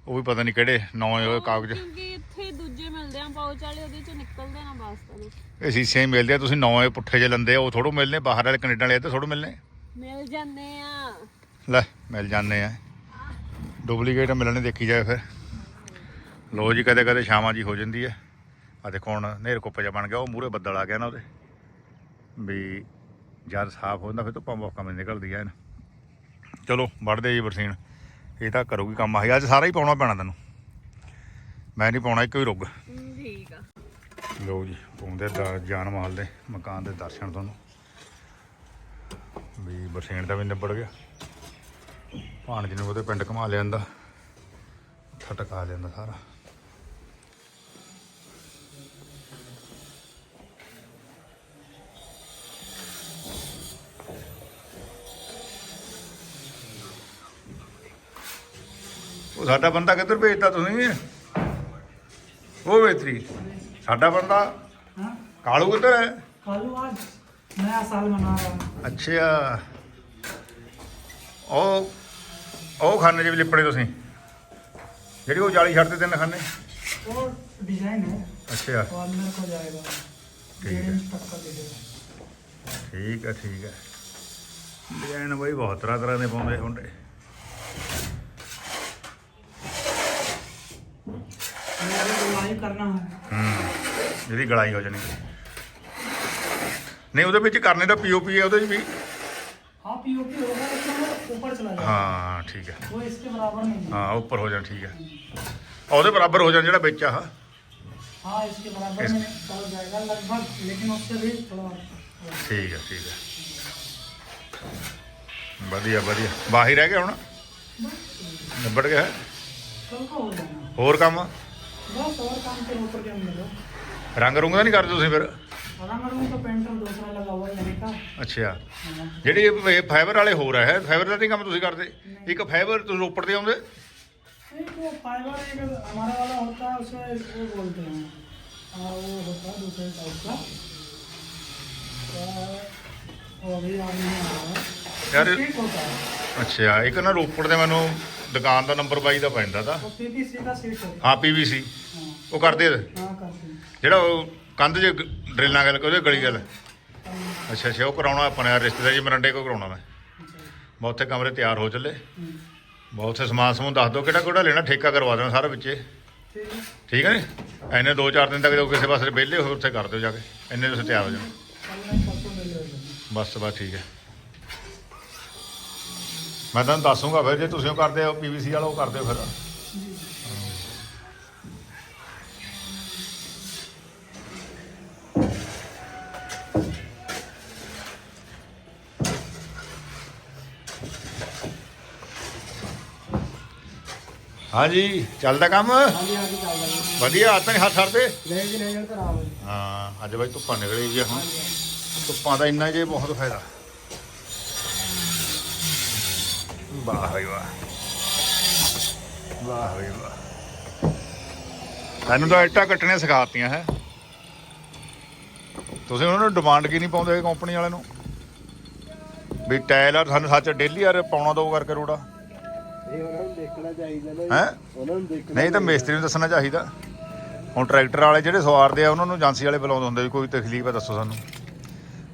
ਉਹ ਵੀ ਪਤਾ ਨਹੀਂ ਕਿਹੜੇ ਨੌਂ ਕਾਗਜ਼। ਕਿਉਂਕਿ ਇੱਥੇ ਦੂਜੇ ਮਿਲਦੇ ਆ ਪਾਉਚ ਵਾਲੇ ਉਹਦੇ ਚੋਂ ਨਿਕਲਦੇ ਨਾ ਬਸ ਇਹ ਸੀਸੇ ਹੀ ਮਿਲਦੇ ਆ ਤੁਸੀਂ ਨੌਂ ਪੁੱਠੇ ਜਿਹੇ ਲੰਦੇ ਆ ਉਹ ਥੋੜੋ ਮਿਲਨੇ ਬਾਹਰ ਵਾਲੇ ਕੈਨੇਡਾ ਵਾਲੇ ਇੱਧਰ ਥੋੜੋ ਮਿਲਨੇ। ਮਿਲ ਜਾਂਦੇ ਆ। ਲੈ ਮਿਲ ਜਾਂਦੇ ਆ। ਡੁਪਲੀਕੇਟ ਮਿਲਣੇ ਦੇਖੀ ਜਾਏ ਫਿਰ। ਲੋ ਜੀ ਕਦੇ ਕਦੇ ਸ਼ਾਮਾਂ ਜੀ ਹੋ ਜਾਂਦੀ ਹੈ ਆ ਦੇਖੋ ਹੁਣ ਨੇਰ ਕੁੱਪ ਜਿਹਾ ਬਣ ਗਿਆ ਉਹ ਮੂਰੇ ਬੱਦਲ ਆ ਗਿਆ ਨਾ ਉਹਦੇ। ਵੀ ਜਦ ਸਾਫ਼ ਹੁੰਦਾ ਫਿਰ ਧੁੱਪਾਂ ਬਹੁਤ ਕੰਮ ਨਿਕਲਦੀ ਐ ਚਲੋ ਵੜਦੇ ਜੀ ਬਰਸੀਨ। ਇਹ ਤਾਂ ਕਰੂਗੀ ਕੰਮ ਆਹੀ ਅੱਜ ਸਾਰਾ ਹੀ ਪਾਉਣਾ ਪੈਣਾ ਤੈਨੂੰ। ਮੈਂ ਨਹੀਂ ਪਾਉਣਾ ਇੱਕ ਵੀ ਰੁੱਗ। ਠੀਕ ਆ। ਲੋ ਜੀ ਪਾਉਂਦੇ ਦ- ਜਾਨ ਮਾਲ ਦੇ ਮਕਾਨ ਦੇ ਦਰਸ਼ਨ ਤੁਹਾਨੂੰ। ਵੀ ਬਰਸੀਨ ਦਾ ਵੀ ਨਿਬੜ ਗਿਆ। ਭਾਣਜ ਨੂੰ ਉਹਦੇ ਪਿੰਡ ਘੁਮਾ ਲਿਆਂਦਾ। ਠਟਕਾ ਲਿਆਂਦਾ ਸਾਰਾ। ਉਹ ਸਾਡਾ ਬੰਦਾ ਕਿੱਧਰ ਭੇਜਤਾ ਤੁਸੀਂ? ਉਹ ਵੇਤਰੀ ਸਾਡਾ ਬੰਦਾ? ਕਾਲੂ ਕਿੱਧਰ ਹੈ? ਕਾਲੂ ਆ ਨਵਾਂ ਸਾਲ ਮਨਾ ਅੱਛਾ। ਉਹ ਉਹ ਖਾਨੇ 'ਚ ਲਿਪੜੇ ਤੁਸੀਂ? ਜਿਹੜੀ ਉਹ ਜਾਲੀ ਛੱਡਦੇ ਤਿੰਨ ਖਾਨੇ? ਉਹ ਡਿਜ਼ਾਈਨ ਹੈ। ਅੱਛਾ। ਉਹ ਅੰਦਰ ਕੋ ਜਾਏਗਾ। ਠੀਕ ਹੈ। ਠੀਕ ਹੈ ਠੀਕ ਹੈ। ਡਿਜ਼ਾਈਨ ਬਈ ਬਹੁਤ ਤਰ੍ਹਾਂ ਤਰ੍ਹਾਂ ਦੇ ਪਾਉਂਦੇ ਹੁੰਦੇ। अभी बुनाई करना है ਹੂੰ ਜਿਹਦੀ ਗਲਾਈ ਹੋ ਜਾਣੀ ਨਹੀਂ ਉਹਦੇ ਵਿੱਚ ਕਰਨੇ ਦਾ ਪੀਓਪੀ ਹੈ ਉਹਦੇ ਵਿੱਚ ਵੀ हाँ पीओपी होगा लेकिन वो ऊपर चला जाएगा ਹਾਂ ਠੀਕ ਹੈ वो इसके बराबर नहीं है ਹਾਂ ਉੱਪਰ ਹੋ ਜਾਣਾ ਠੀਕ ਹੈ ਉਹਦੇ ਬਰਾਬਰ ਹੋ ਜਾਣਾ ਜਿਹੜਾ ਵਿੱਚ ਆ हाँ इसके बराबर इस- में पहुंच जाएगा लगभग लेकिन उससे भी थोड़ा ਠੀਕ ਹੈ ਠੀਕ ਹੈ ਵਧੀਆ ਵਧੀਆ ਬਾਹਰ ਰਹਿ ਗਿਆ ਹੁਣ ਨਿਬੜ ਗਿਆ कल का हो जाएगा ਹੋਰ ਕੰਮ बस और काम के ऊपर क्या मिलेगा ਰੰਗ ਰੁੰਗ ਦਾ ਨਹੀਂ ਕਰਦੇ ਤੁਸੀਂ ਫਿਰ रंग रूम का पेंटर दूसरा लगा हुआ है लेने का ਅੱਛਾ हाँ। ਜਿਹੜੀ ਇਹ ਇਹ ਫਾਈਬਰ ਵਾਲੇ ਹੋ ਰਿਹਾ ਹੈ ਫਾਈਬਰ ਦਾ ਨਹੀਂ ਕੰਮ ਤੁਸੀਂ ਕਰਦੇ ਇੱਕ ਫਾਈਬਰ ਤੁਸੀਂ ਰੋਪੜ ਦੇ ਆਉਂਦੇ नहीं तो फाइबर एक हमारा वाला होता है उसे वो बोलते हैं हाँ वो होता है दूसरे टाइप का तो वो अभी आज नहीं आ रहा है यार ठीक होता है ਅੱਛਾ ਇੱਕ ਨਾ ਰੋਪੜ ਦੇ ਮੈਨੂੰ ਦੁਕਾਨ ਦਾ ਨੰਬਰ ਬਾਈ ਦਾ ਪੈਂਦਾ ਤਾਂ। ਉਹ ਪੀਵੀਸੀ ਦਾ ਸੀਟ ਹਾਂ। ਪੀਵੀਸੀ। ਉਹ ਕਰਦੇ ਆ। ਜਿਹੜਾ ਉਹ ਕੰਧ ਜੇ ਡਰਿਲ ਗੱਲ ਕਰਦੇ ਗਲੀ ਗੱਲ? ਅੱਛਾ ਅੱਛਾ ਉਹ ਕਰਾਉਣਾ ਆਪਣੇ ਨੇ ਰਿਸ਼ਤੇਦਾਰ ਜੀ ਮਰੰਡੇ ਕੋ ਕਰਾਉਣਾ ਮੈਂ। ਮੈਂ ਉੱਥੇ ਕਮਰੇ ਤਿਆਰ ਹੋ ਚੱਲੇ। ਮੈਂ ਉੱਥੇ ਸਮਾਨ ਸਮੂਹ ਦੱਸ ਦਿਓ ਕਿਹੜਾ ਕਿਹੜਾ ਲੈਣਾ ਠੇਕਾ ਕਰਵਾ ਦੇਣਾ ਸਾਰਾ ਵਿੱਚੇ। ਠੀਕ ਹੈ ਠੀਕ ਹੈ ਜੀ ਐਨੇ 2-4 ਦਿਨ ਤੱਕ ਜੋ ਕਿਸੇ ਪਾਸੇ ਵਿਹਲੇ ਹੋ ਉੱਥੇ ਕਰ ਦਿਓ ਜਾ ਕੇ। ਐਨੇ ਤੁਸੀਂ ਤਿਆਰ ਹੋ ਜਾਣਾ। ਬਸ ਬਸ ਠੀਕ ਹੈ। ਮੈਂ ਤੁਹਾਨੂੰ ਦੱਸੂਗਾ ਫਿਰ ਜੇ ਤੁਸੀਂ ਉਹ ਕਰਦੇ ਹੋ ਪੀਵੀਸੀ ਵਾਲਾ ਉਹ ਕਰਦੇ ਹੋ ਫਿਰ। ਹਾਂਜੀ ਚੱਲਦਾ ਕੰਮ? ਵਧੀਆ ਹੱਥ ਨਹੀਂ ਹੱਥ ਛੱਡਦੇ ਨਹੀਂ ਜੀ ਨਹੀਂ ਹੱਥ ਆਰਾਮ ਹਾਂ ਅੱਜ ਬਾਈ ਧੁੱਪਾਂ ਨਿਕਲੀ ਗਈ ਹਾਂ ਧੁੱਪਾਂ ਦਾ ਇੰਨਾ ਜੇ ਬਹੁਤ ਫਾਇਦਾ। ਵਾਹ ਬਈ ਵਾਹ ਵਾਹ ਬਈ ਵਾਹ ਤੈਨੂੰ ਤਾਂ ਇੱਟਾਂ ਕੱਟਣੀਆਂ ਸਿਖਾਤੀਆਂ ਹੈ। ਤੁਸੀਂ ਉਹਨਾਂ ਨੂੰ ਡਿਮਾਂਡ ਕੀ ਨਹੀਂ ਪਾਉਂਦੇ ਕੰਪਨੀ ਵਾਲਿਆਂ ਨੂੰ? ਵੀ ਟਾਇਲ ਆ ਸਾਨੂੰ ਸੱਚ ਡੇਲੀ ਯਾਰ ਪਾਉਣਾ ਦੋ ਕਰਕੇ ਰੋੜਾ। ਇਹ ਉਹਨਾਂ ਨੂੰ ਦੇਖਣਾ ਚਾਹੀਦਾ ਨਾ ਹੈ? ਉਹਨਾਂ ਨੂੰ ਦੇਖਣਾ ਨਹੀਂ ਤਾਂ ਮਿਸਤਰੀ ਨੂੰ ਦੱਸਣਾ ਚਾਹੀਦਾ। ਹੁਣ ਟਰੈਕਟਰ ਵਾਲੇ ਜਿਹੜੇ ਸਵਾਰਦੇ ਆ ਉਹਨਾਂ ਨੂੰ ਏਜੰਸੀ ਵਾਲੇ ਬੁਲਾਉਂਦੇ ਹੁੰਦੇ ਵੀ ਕੋਈ ਤਕਲੀਫ ਹੈ ਦੱਸੋ ਸਾਨੂੰ।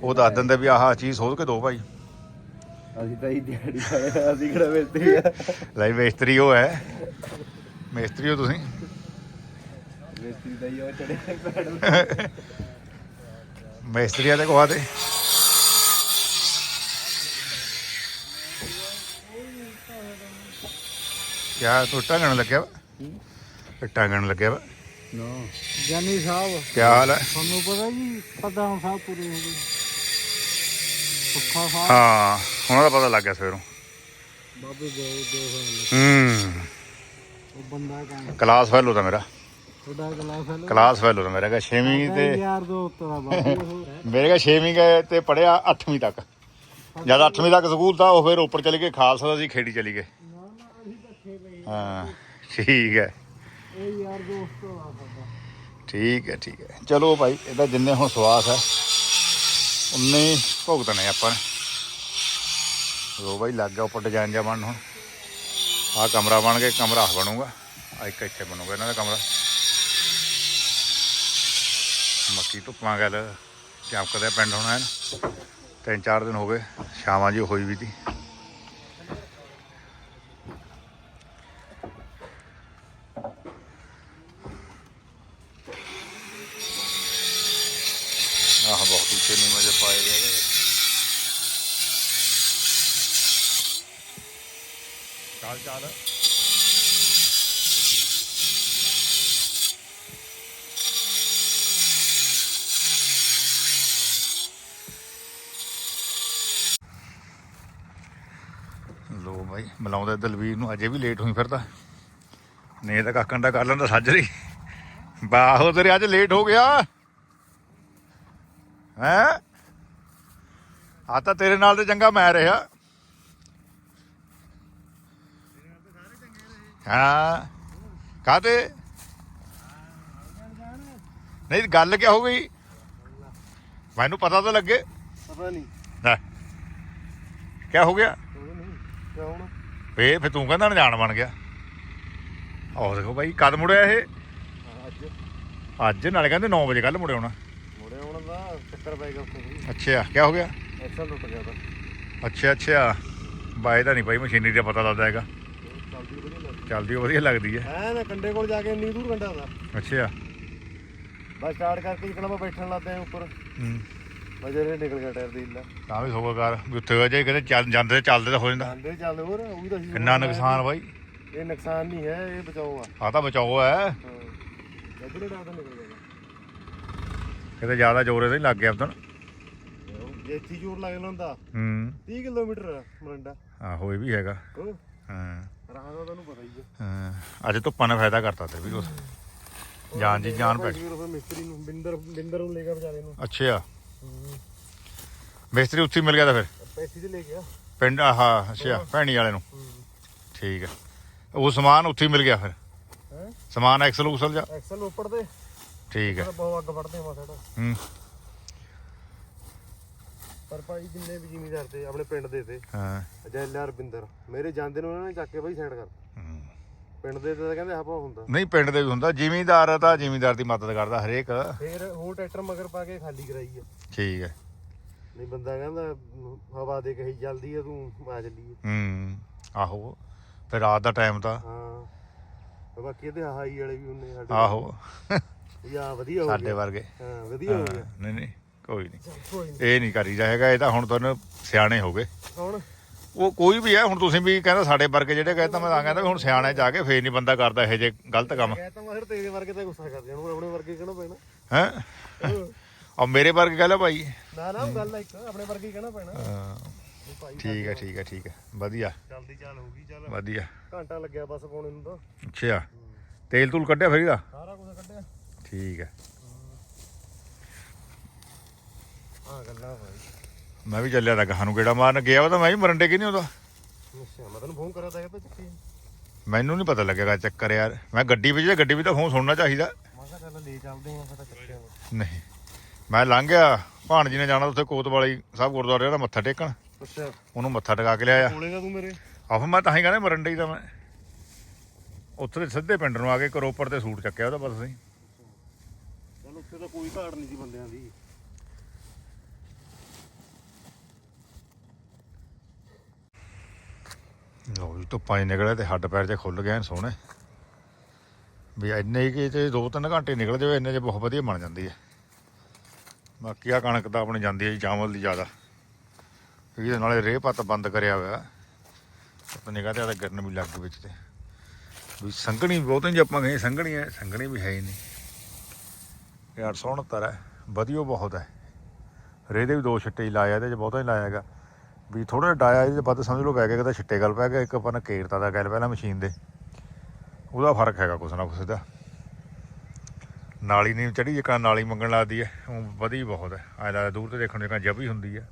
ਉਹ ਦੱਸ ਦਿੰਦੇ ਵੀ ਆਹ ਚੀਜ਼ ਸੋਧ ਕੇ ਦਿਓ ਭਾਈ। ਅਸੀਂ ਤਾਂ ਹੀ ਦਿਹਾੜੀ ਵਾਲੇ ਅਸੀਂ ਕਿਹੜਾ ਮਿਲਦੇ ਆ। ਲੈ ਮੇਸਤਰੀ ਉਹ ਹੈ। ਮੇਸਤਰੀ ਹੋ ਤੁਸੀਂ? ਮਿਸਤਰੀ ਦਾ ਹੀ ਉਹ ਚੜੇ ਪੈਡਲ ਮੇਸਤਰੀ ਆ ਤੇ ਕੋਹਾ ਤੇ। ਕਿਆ ਤੂੰ ਟਾਂਗਣ ਲੱਗਿਆ ਵਾ? ਟਾਂਗਣ ਲੱਗਿਆ ਵਾ। ਨਾ। ਜਾਨੀ ਸਾਹਿਬ ਕਿਆ ਹਾਲ ਹੈ ਤੁਹਾਨੂੰ ਪਤਾ ਜੀ ਪਤਾ ਹੁਣ ਸਾਹਿਬ ਪੂਰੇ ਹੋ ਗਏ। ਸੁੱਖਾ ਸਾਹਿਬ। ਹਾਂ। ਉਹਨਾਂ ਦਾ ਪਤਾ ਲੱਗ ਗਿਆ ਸਵੇਰੋਂ। ਬਾਬੇ ਗਏ ਦੋ ਹੋਏ ਹੂੰ। ਉਹ ਬੰਦਾ ਕਹਿੰਦਾ ਕਲਾਸ ਫੈਲੋ ਤਾਂ ਮੇਰਾ। ਤੁਹਾਡਾ ਕਲਾਸ ਫੈਲੋ? ਤਾਂ ਮੇਰਾ। ਕਿ 6ਵੀਂ ਤੇ ਯਾਰ ਦੋਸਤ ਦਾ ਬਾਬੂ। ਮੇਰੇ ਕਾ 6ਵੀਂ ਗਏ ਤੇ ਪੜਿਆ 8ਵੀਂ ਤੱਕ। ਜਦ 8ਵੀਂ ਤੱਕ ਸਕੂਲ ਤਾਂ ਉਹ ਫਿਰ ਉੱਪਰ ਚਲੇ ਗਏ ਖਾਲਸਾ ਦਾ ਸੀ ਖੇੜੀ ਚਲੀ ਗਏ। ਹਾਂ ਠੀਕ ਹੈ। ਇਹ ਯਾਰ ਦੋਸਤ ਦਾ ਸਾਡਾ। ਠੀਕ ਹੈ ਠੀਕ ਹੈ। ਚਲੋ ਭਾਈ ਇਹਦਾ ਜਿੰਨੇ ਹੁਣ ਸਵਾਸ ਹੈ ਉਨੇ ਭੁਗਤਣੇ ਆਪਾਂ ਨੇ। ਲੋ ਬਾਈ, ਲੱਗ ਗਿਆ ਉੱਪਰ ਡਿਜ਼ਾਈਨ ਜਾ ਬਣਨ ਹੁਣ। ਆਹ ਕਮਰਾ ਬਣ ਗਿਆ ਕਮਰਾ ਆਹ ਬਣੂਗਾ। ਆ ਇੱਕ ਇੱਥੇ ਬਣੂਗਾ ਇਹਨਾਂ ਦਾ ਕਮਰਾ। ਮੱਕੀ ਧੁੱਪਾਂ ਗੱਲ ਚਮਕਦਾ ਪਿੰਡ ਹੋਣਾ ਹੈ ਤਿੰਨ ਚਾਰ ਦਿਨ ਹੋ ਗਏ, ਸ਼ਾਮਾਂ ਜੀ ਹੋਈ ਵੀ ਤੀ ਆਹ ਬਹੁਤ ਉੱਚੇ ਨਹੀਂ ਮਜੇ ਪਾਏ ਗਏ ਇਹਦੇ ਵਿੱਚ। ਚੱਲ ਚੱਲ ਲੋ ਭਾਈ ਮਿਲਾਉਂਦਾ ਦਲਵੀਰ ਨੂੰ ਅਜੇ ਵੀ ਲੇਟ ਹੋਈ ਫਿਰਦਾ। ਨਹੀਂ ਤਾਂ ਕਾਕਣ ਦਾ ਕਰ ਲੈਂਦਾ ਸਾਜਰੀ। ਬਾਹੋ ਤੇਰੇ ਅੱਜ ਲੇਟ ਹੋ ਗਿਆ। ਹੈ? ਆ ਤਾਂ ਤੇਰੇ ਨਾਲ ਤੇ ਚੰਗਾ ਮੈਂ ਰਿਹਾ। ਹਾਂ। ਕਾਤੇ ਨਹੀਂ ਗੱਲ ਕਿਆ ਹੋ ਗਈ? ਮੈਨੂੰ ਪਤਾ ਤਾਂ ਲੱਗੇ। ਪਤਾ ਨਹੀਂ। ਲੈ। ਕਿਆ ਹੋ ਗਿਆ? ਕਿਆ ਹੁਣ? ਵੇ ਫੇ ਤੂੰ ਕਹਿੰਦਾ ਜਾਣ ਬਣ ਗਿਆ। ਆਹ ਦੇਖੋ ਭਾਈ ਕਦ ਮੁੜਿਆ ਇਹ? ਅੱਜ। ਅੱਜ ਨਾਲੇ ਕਹਿੰਦੇ 9 ਵਜੇ ਕੱਲ ਮੁੜੇ ਆਉਣਾ। ਮੁੜੇ ਆਉਣ ਦਾ ਚੱਕਰ ਪੈ ਗਿਆ ਉੱਥੇ ਵੀ। ਅੱਛਾ ਕਿਆ ਹੋ ਗਿਆ? ਐਕਸਲ ਟੁੱਟ ਗਿਆ ਤਾਂ। ਅੱਛਾ ਅੱਛਾ। ਬਾਏ ਦਾ ਨਹੀਂ ਭਾਈ ਮਸ਼ੀਨਰੀ ਦਾ ਪਤਾ ਲੱਗਦਾ ਹੈਗਾ। ਚੱਲਦੀ ਵਧੀਆ ਲੱਗਦੀ। ਚੱਲਦੀ ਉਹ ਵਧੀਆ ਲੱਗਦੀ ਹੈ। ਐ ਨਾ ਕੰਡੇ ਕੋਲ ਜਾ ਕੇ ਇੰਨੀ ਦੂਰ ਕੰਡਾ ਦਾ। ਅੱਛਾ। ਬਸ ਸਟਾਰਟ ਕਰਕੇ ਜਿਕਣਾ ਬੈਠਣ ਲੱਗ ਪਿਆ ਉੱਪਰ। ਹੂੰ। ਵਜਰੇ ਨਿਕਲ ਗਿਆ ਟਾਇਰ ਦੀ ਹਿੱਲਾ ਤਾਂ ਵੀ ਸੋਗਾਕਾਰ ਵੀ ਉੱਥੇ ਹੋ ਜਾਏ ਕਿਤੇ ਚੱਲ ਜਾਂਦੇ ਤੇ ਚੱਲਦੇ ਤਾਂ ਹੋ ਜਾਂਦਾ। ਜਾਂਦੇ ਚੱਲ ਹੋਰ ਉਹ ਵੀ ਤਾਂ ਅਸੀਂ ਕਿੰਨਾ ਨੁਕਸਾਨ ਬਾਈ? ਇਹ ਨੁਕਸਾਨ ਨਹੀਂ ਹੈ ਇਹ ਬਚਾਓ ਆ। ਆ ਤਾਂ ਬਚਾਓ ਹੈ। ਵਜਰੇ ਡਾਟਾ ਨਿਕਲ ਜਾਏਗਾ ਕਿਤੇ ਜ਼ਿਆਦਾ ਜ਼ੋਰ ਇਹਦੇ ਲੱਗ ਗਿਆ ਉਦੋਂ। ਜੇ ਇੱਥੇ ਜ਼ੋਰ ਲੱਗ ਹੁੰਦਾ ਹੂੰ। 30 ਕਿਲੋਮੀਟਰ ਮਰੰਡਾ। ਆਹੋ ਇਹ ਵੀ ਹੈਗਾ। ਹਾਂ। ਰਾਹ ਦਾ ਤੁਹਾਨੂੰ ਪਤਾ ਹੀ ਹੈ ਹਾਂ। ਅੱਜ ਧੁੱਪਾਂ ਨੇ ਫਾਇਦਾ ਕਰਤਾ ਤੇ ਵੀ ਉਸ ਜਾਨ ਜੀ ਜਾਨ ਪੈ ਮਿਸਤਰੀ ਨੂੰ ਬਿੰਦਰ ਬਿੰਦਰ ਨੂੰ ਲੈ ਗਿਆ ਵਿਚਾਰੇ ਨੂੰ। ਅੱਛਾ। ਮਿਸਤਰੀ ਉੱਥੇ ਹੀ ਮਿਲ ਗਿਆ ਤਾਂ ਫਿਰ। ਪੈਸੇ ਤੇ ਲੈ ਗਿਆ। ਪਿੰਡ ਆਹ ਅੱਛਾ ਭੈਣੀ ਵਾਲੇ ਨੂੰ। ਠੀਕ ਹੈ। ਉਹ ਸਮਾਨ ਉੱਥੇ ਹੀ ਮਿਲ ਗਿਆ ਫਿਰ। ਹੈ? ਸਮਾਨ ਐਕਸਲ ਉਸਲ ਜਾ। ਐਕਸਲ ਉੱਪਰ ਤੇ। ਠੀਕ ਹੈ। ਬਹੁਤ ਅੱਗ ਫੜਦੇ ਮਾ ਸਾਡਾ ਹੂੰ। ਪਰ ਭਾਈ ਜਿੰਨੇ ਵੀ ਜ਼ਿਮੀਦਾਰ ਤੇ ਆਪਣੇ ਪਿੰਡ ਦੇ ਤੇ। ਹਾਂ। ਜੈਲਰ ਬਿੰਦਰ ਮੇਰੇ ਜਾਂਦੇ ਨੂੰ ਉਹਨਾਂ ਨੇ ਚੱਕ ਕੇ ਬਾਈ ਸਾਈਡ ਕਰ। ਪਿੰਡ ਦੇ ਤਾਂ ਕਹਿੰਦੇ ਹਵਾ ਹੁੰਦਾ। ਨਹੀਂ ਪਿੰਡ ਦੇ ਵੀ ਹੁੰਦਾ। ਜ਼ਿਮੀਂਦਾਰ ਤਾਂ ਜ਼ਿਮੀਂਦਾਰ ਦੀ ਮਦਦ ਕਰਦਾ ਹਰੇਕ। ਫੇਰ ਹੋਰ ਟਰੈਕਟਰ ਮਗਰ ਪਾ ਕੇ ਖਾਲੀ ਕਰਾਈ ਆ। ਠੀਕ ਹੈ। ਨਹੀਂ ਬੰਦਾ ਕਹਿੰਦਾ ਹਵਾ ਦੇ ਕਹੀ ਜਲਦੀ ਆ ਤੂੰ ਆ ਚੱਲੀਏ ਹੂੰ ਆਹੋ। ਫਿਰ ਰਾਤ ਦਾ ਟਾਈਮ ਤਾਂ। ਹਾਂ। ਤੇ ਬਾਕੀ ਇਹਦੇ ਹਾਈ ਵਾਲੇ ਵੀ ਹੁੰਨੇ ਸਾਡੇ। ਆਹੋ। ਯਾ ਵਧੀਆ ਹੋ ਸਾਡੇ ਗਿਆ ਵਰਗੇ। ਹਾਂ ਵਧੀਆ ਹੋ ਗਿਆ। ਨਹੀਂ ਨਹੀਂ ਕੋਈ ਨਹੀਂ। ਇਹ ਨਹੀਂ ਕਰੀਦਾ ਹੈਗਾ। ਇਹ ਤਾਂ ਹੁਣ ਤੁਹਾਨੂੰ ਸਿਆਣੇ ਹੋ ਗਏ। ਕੌਣ ਉਹ ਕੋਈ ਵੀ ਹੈ ਹੁਣ ਤੁਸੀਂ ਵੀ ਕਹਿੰਦਾ ਸਾਡੇ ਵਰਗੇ ਜਿਹੜੇ ਕਹੇ ਤਾਂ ਮੈਂ ਤਾਂ ਕਹਿੰਦਾ ਵੀ ਹੁਣ ਸਿਆਣੇ ਜਾ ਕੇ ਫੇਰ ਨਹੀਂ ਬੰਦਾ ਕਰਦਾ ਇਹੋ ਜਿਹੇ ਗਲਤ ਕੰਮ। ਕਹਿ ਤਾਂ ਮੈਂ ਫਿਰ ਤੇਰੇ ਵਰਗੇ ਤਾਂ ਗੁੱਸਾ ਕਰ ਜਾਣਾ ਆਪਣੇ ਵਰਗੇ ਕਹਿਣਾ ਪੈਣਾ। ਹੈ? ਔਰ ਮੇਰੇ ਵਰਗੇ ਕਹਿੰਦਾ ਭਾਈ। ਨਾ ਨਾ ਗੱਲ ਆ ਇੱਕ ਆਪਣੇ ਵਰਗੇ ਹੀ ਕਹਿਣਾ ਪੈਣਾ। ਹਾਂ, ਠੀਕ ਹੈ ਠੀਕ ਹੈ ਠੀਕ ਹੈ। ਵਧੀਆ। ਜਲਦੀ ਚੱਲ ਹੋਊਗੀ ਚੱਲ। ਵਧੀਆ। ਘੰਟਾ ਲੱਗਿਆ ਬਸ ਪਾਉਣੇ ਨੂੰ ਤਾਂ। ਅੱਛਾ। ਤੇਲ ਤੂਲ ਕੱਢਿਆ ਫਿਰ ਇਹਦਾ ਸਾਰਾ ਕੁਝ ਕੱਢਿਆ। ਠੀਕ ਹੈ। ਹਾਂ। ਗੱਲਾਂ ਭਾਈ। ਮੈਂ ਵੀ ਚੱਲਿਆ ਤਾਂ ਗਾਹਾਂ ਨੂੰ ਗੇੜਾ ਮਾਰਨ ਗਿਆ ਉਹ ਤਾਂ ਮੈਂ ਵੀ ਮਰੰਡੇ ਕਿ ਨਹੀਂ ਉਹਦਾ ਅੱਛਾ ਮੈਂ ਤੈਨੂੰ ਫੋਨ ਕਰਿਆ ਤਾਂ ਕਹਿੰਦਾ ਚੱਕੀ ਮੈਨੂੰ ਨਹੀਂ ਪਤਾ ਲੱਗੇਗਾ ਚੱਕਰ ਯਾਰ। ਮੈਂ ਗੱਡੀ ਵਿੱਚ ਜੇ ਗੱਡੀ ਵਿੱਚ ਤਾਂ ਫੋਨ ਸੁਣਨਾ ਚਾਹੀਦਾ। ਮੈਂ ਕਿਹਾ ਚੱਲ ਲੈ ਚੱਲਦੇ ਹਾਂ ਫਿਰ ਤਾਂ ਚੱਕਿਆ ਨਹੀਂ। ਮੈਂ ਲੰਘ ਗਿਆ ਭਾਣ ਜੀ ਨੇ ਜਾਣਾ ਉੱਥੇ ਕੋਤਵਾਲੀ ਸਾਹਿਬ ਗੁਰਦੁਆਰੇ ਦਾ ਮੱਥਾ ਟੇਕਣ। ਅੱਛਾ। ਉਹਨੂੰ ਮੱਥਾ ਟਿਕਾ ਕੇ ਲਿਆਇਆ। ਕੋਲੇਗਾ ਤੂੰ ਮੇਰੇ? ਆਹ ਮੈਂ ਤਾਂ ਹੀ ਕਹਿੰਦਾ ਮਰੰਡੇ ਤਾਂ ਮੈਂ। ਉੱਥੇ ਦੇ ਸਿੱਧੇ ਪਿੰਡ ਨੂੰ ਆ ਕੇ ਕਰੋਪਰ ਤੇ ਸੂਟ ਚੱਕਿਆ ਉਹਦਾ ਬਸ ਸਹੀ ਚਲ ਉੱਥੇ ਤਾਂ ਕੋਈ ਘਾੜ ਨਹੀਂ ਸੀ ਬੰਦਿਆਂ ਦੀ। ਲੋ ਜੀ, ਧੁੱਪਾਂ 'ਚ ਨਿਕਲਿਆ ਤੇ ਹੱਡ ਪੈਰ 'ਚ ਖੁੱਲ ਗਏ ਐਨ ਸੋਹਣੇ। ਵੀ ਇੰਨੇ ਹੀ ਕਿ ਤੇ 2-3 ਘੰਟੇ ਨਿਕਲ ਜਾਵੇ, ਇੰਨੇ 'ਚ ਬਹੁਤ ਵਧੀਆ ਬਣ ਜਾਂਦੀ ਹੈ। ਬਾਕੀ ਆ ਕਣਕ ਤਾਂ ਆਪਣੀ ਜਾਂਦੀ ਹੈ ਜੀ, ਚਾਵਲ ਦੀ ਜ਼ਿਆਦਾ। ਇਹਦੇ ਨਾਲੇ ਰੇਹ ਪੱਤ ਬੰਦ ਕਰਿਆ ਹੋਇਆ। ਪਤਾ ਨਹੀਂ ਕਹਤੇ ਆ ਗਿਰਨ ਵੀ ਲੱਗ ਵਿੱਚ ਤੇ। ਵੀ ਸੰਘਣੀ ਬਹੁਤਾਂ ਜੇ ਆਪਾਂ ਕਹੀਏ ਸੰਘਣੀ ਹੈ, ਸੰਘਣੀ ਵੀ ਹੈ ਹੀ ਨਹੀਂ। ਇਹ 869 ਹੈ, ਵਧੀਆ ਬਹੁਤ ਹੈ। ਰੇਹ ਦੇ ਵੀ ਦੋ ਛਿੱਟੇ ਹੀ ਲਾਇਆ, ਇਹਦੇ 'ਚ ਬਹੁਤਾ ਹੀ ਲਾਇਆ ਹੈਗਾ। ਵੀ ਥੋੜਾ ਡਾਇਆ ਇਹਦੇ ਵੱਧ ਸਮਝ ਲਓ ਪੈ ਗਿਆ ਕਿਤੇ ਛਿੱਟੇ ਗੱਲ ਪੈ ਗਿਆ, ਇੱਕ ਆਪਾਂ ਨੇ ਕੇਰਤਾ ਦਾ ਗੱਲ ਪਹਿਲਾਂ ਮਸ਼ੀਨ ਦੇ। ਉਹਦਾ ਫ਼ਰਕ ਹੈਗਾ ਕੁਛ ਨਾ ਕੁਛ ਦਾ ਨਾਲੀ ਨਹੀਂ ਚੜੀ ਜਿਕਾ ਨਾਲੀ ਮੰਗਣ ਲੱਗਦੀ ਹੈ ਉਹ ਵਧੀ ਬਹੁਤ ਹੈ ਐ ਲੱਗਦਾ ਦੂਰ ਤੇ ਦੇਖਣ ਜਿਕਾ ਜਬੀ ਹੁੰਦੀ ਹੈ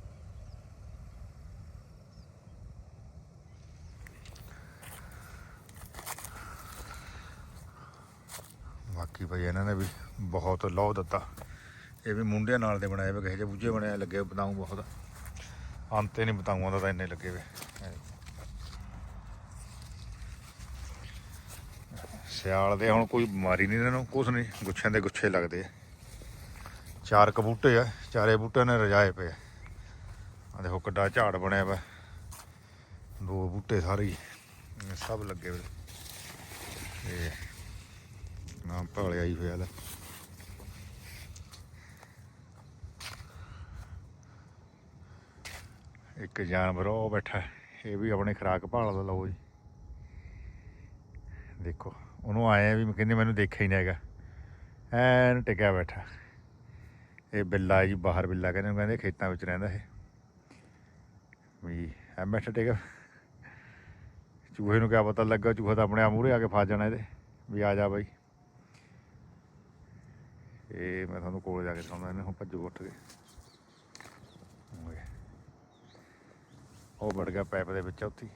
ਬਾਕੀ ਭਾਈ ਇਹਨਾਂ ਨੇ ਵੀ ਬਹੁਤ ਲੋਹ ਦਿੱਤਾ। ਇਹ ਵੀ ਮੁੰਡਿਆਂ ਨਾਲ ਦੇ ਬਣਾਏ ਵੇ ਕਹੇ ਜਿਹੇ ਬੁੱਝੇ ਬਣਾਏ ਲੱਗੇ ਬਤਾਉਂ ਬਹੁਤ। ਅੰਤੇ ਨਹੀਂ ਬਤਾਉਂਗਾ ਦਾ ਤਾਂ ਇੰਨੇ ਲੱਗੇ ਵੇ। ਸਿਆਲ ਦੇ ਹੁਣ ਕੋਈ ਬਿਮਾਰੀ ਨਹੀਂ ਇਹਨਾਂ ਨੂੰ, ਕੁਛ ਨਹੀਂ, ਗੁੱਛਿਆਂ ਦੇ ਗੁੱਛੇ ਲੱਗਦੇ ਆ। ਚਾਰ ਕਬੂਟੇ ਆ, ਚਾਰੇ ਬੂਟਿਆਂ ਨੇ ਰਜਾਏ ਪਏ ਆ। ਦੇਖੋ ਕਿੱਡਾ ਝਾੜ ਬਣਿਆ ਵਾ। ਦੋ ਬੂਟੇ ਸਾਰੇ ਸਭ ਲੱਗੇ ਵੇ। ਇਹ ਨਾ ਭਾਲੇ ਆਈ ਹੋਇਆ ਲੈ ਇੱਕ ਜਾਨਵਰ, ਉਹ ਬੈਠਾ ਇਹ ਵੀ ਆਪਣੇ ਖੁਰਾਕ ਭਾਲਦਾ ਲਓ ਜੀ। ਦੇਖੋ, ਉਹਨੂੰ ਆਏ ਵੀ ਕਹਿੰਦੇ ਮੈਨੂੰ ਦੇਖਿਆ ਹੀ ਨਹੀਂ ਹੈਗਾ। ਐਨ ਟਿਕਿਆ ਬੈਠਾ। ਇਹ ਬਿੱਲਾ ਜੀ, ਬਾਹਰ ਬਿੱਲਾ ਕਹਿੰਦੇ, ਉਹਨੂੰ ਕਹਿੰਦੇ ਖੇਤਾਂ ਵਿੱਚ ਰਹਿੰਦਾ ਇਹ। ਵੀ ਐ ਬੈਠਾ ਟਿਕਿਆ ਚੂਹੇ ਨੂੰ ਕਿਆ ਪਤਾ ਲੱਗਾ, ਚੂਹਾ ਤਾਂ ਆਪਣੇ ਆਪ ਮੂਹਰੇ ਆ ਕੇ ਫਸ ਜਾਣਾ ਇਹਦੇ। ਵੀ ਆ ਜਾ ਬਾਈ। ਇਹ ਮੈਂ ਤੁਹਾਨੂੰ ਕੋਲ ਜਾ ਕੇ ਦਿਖਾਉਂਦਾ, ਇਹਨੇ ਹੁਣ ਭੱਜੂ ਉੱਠ ਕੇ। ਉਹ ਵੜ ਗਿਆ ਪਾਈਪ ਦੇ ਵਿੱਚ ਉੱਥੇ। ਹੀ।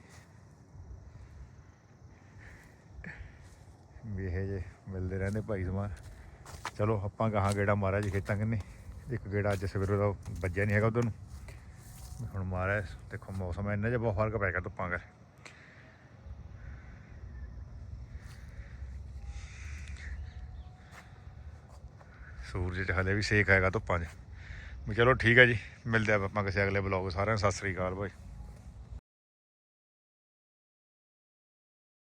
ਵੀ ਇਹ ਜੇ ਮਿਲਦੇ ਰਹਿੰਦੇ ਭਾਈ ਸਮਾਨ। ਚਲੋ, ਆਪਾਂ ਗਾਹਾਂ ਗੇੜਾ ਮਾਰਿਆ ਜੀ ਖੇਤਾਂ ਕਿੰਨੇ। ਇੱਕ ਗੇੜਾ ਅੱਜ ਸਵੇਰੇ ਦਾ ਵੱਜਿਆ ਨਹੀਂ ਹੈਗਾ ਉਧਰ ਨੂੰ। ਹੁਣ ਮਾਰਿਆ ਦੇਖੋ ਮੌਸਮ ਇੰਨਾ ਜਿਹਾ ਬਹੁਤ ਫ਼ਰਕ ਪੈ ਗਿਆ ਧੁੱਪਾਂ ਕਰ ਸੂਰਜ 'ਚ ਹਲੇ ਵੀ ਸੇਕ ਹੈਗਾ ਧੁੱਪਾਂ 'ਚ। ਵੀ ਚਲੋ ਠੀਕ ਹੈ ਜੀ, ਮਿਲਦੇ ਆ ਆਪਾਂ ਕਿਸੇ ਅਗਲੇ ਬਲੌਗ ਸਾਰਿਆਂ ਨੂੰ ਸਤਿ ਸ੍ਰੀ ਅਕਾਲ ਭਾਈ